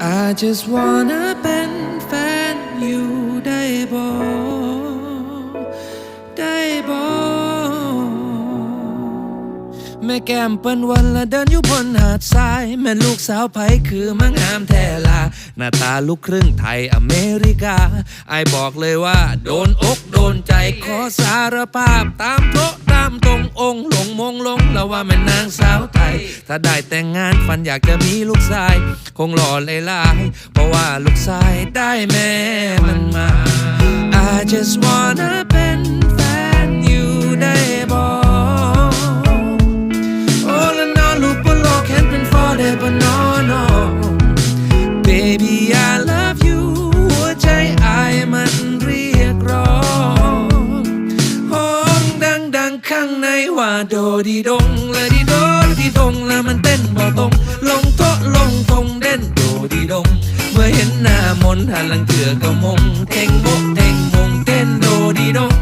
I just wanna เป็นแฟนอยู่ได้บ่ได้บ่แม่แก้มเปิ้นวันละเดินอยู่บนหาดทราย แม่ลูกสาวไผคือมังงามแท้ลาหน้าตาลูกครึ่งไทยอเมริกาไอบอกเลยว่า โดนอกโดนใจขอสารภาพตามโต๊ะตามตรงองค์ หลงมงลงแล้วว่าแม่นางสาวไทย ถ้าได้แต่งงานฝันอยากจะมีลูกชาย คงหล่อเลยลาย เพราะว่าลูกชายได้แม่มันมา I just wanna างในว่าโดดีดงและดีโดดีดงแล้วมันเต้นบ่ตรงลงโตลงทงเด่นโดดีดง เมื่อเห็นหน้ามนหันหลังเถื่อก็มงเท่งโมกเท่งมงเต้นโดดีดง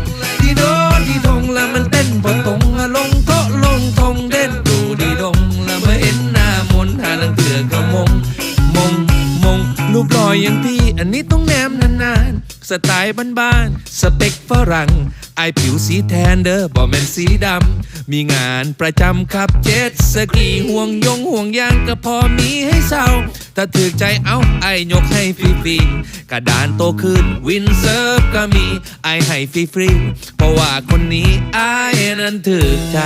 รูปหล่ออย่างพี่ อันนี้ต้องแนมนานๆ สไตล์บ้านๆ สเปคฝรั่ง ไอผิวสีแทนเด้อบ่แมนสีดำ มีงานประจำขับเจ็ตสกีห่วงยงห่วงยางก็พอมีให้เศร้า ถ้าถือใจเอาไอยกให้ฟรีๆกระดานโตขึ้นวินเซิร์ฟก็มีไอให้ฟรีๆเพราะว่าคนนี้ไอนั้นถือใจ